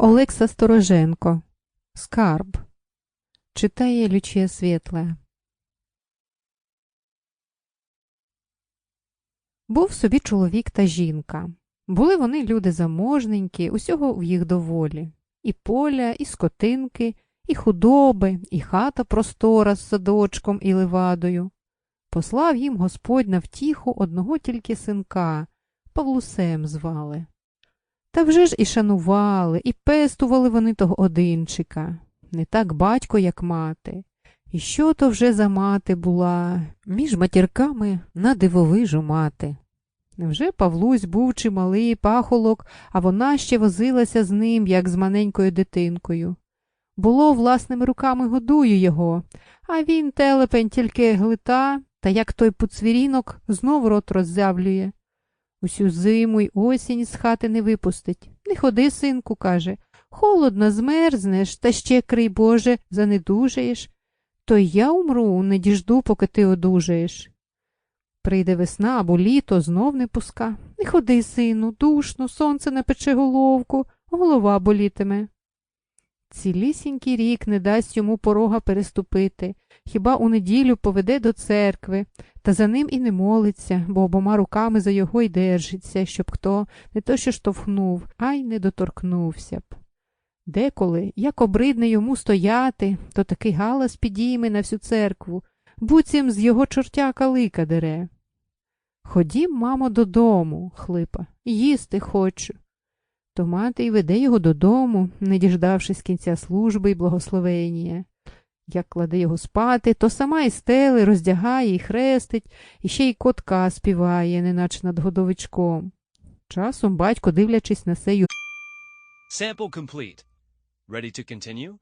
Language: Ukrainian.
Олекса Стороженко. Скарб. Читає Лючія Світла. Був собі чоловік та жінка. Були вони люди заможненькі, усього в їх доволі. І поля, і скотинки, і худоби, і хата простора з садочком і левадою. Послав їм Господь на втіху одного тільки синка, Павлусем звали. Та вже ж і шанували, і пестували вони того одинчика. Не так батько, як мати. І що то вже за мати була, між матірками на дивовижу мати. Невже Павлусь був чималий пахолок, а вона ще возилася з ним, як з маленькою дитинкою. Було, власними руками годую його, а він, телепень, тільки глита, та як той поцвірінок знов рот роззявлює. Усю зиму й осінь з хати не випустить. Не ходи, синку, каже. Холодно змерзнеш, та ще, крий Боже, занедужаєш. То я умру, не діжду, поки ти одужаєш. Прийде весна або літо, знов не пуска. Не ходи, сину, душно, сонце напече головку, голова болітиме. Цілісінький рік не дасть йому порога переступити, хіба у неділю поведе до церкви, та за ним і не молиться, бо обома руками за його й держиться, щоб хто не то що штовхнув, а й не доторкнувся б. Деколи, як обридне йому стояти, то такий галас підійме на всю церкву, буцім з його чортяка лика дере. Ходім, мамо, додому, хлипа, їсти хочу. То мати й веде його додому, не діждавшись кінця служби й благословення. Як кладе його спати, то сама і стели, роздягає і хрестить, і ще й котка співає, неначе над годовичком. Часом батько, дивлячись на сею, Sample complete. Ready to continue?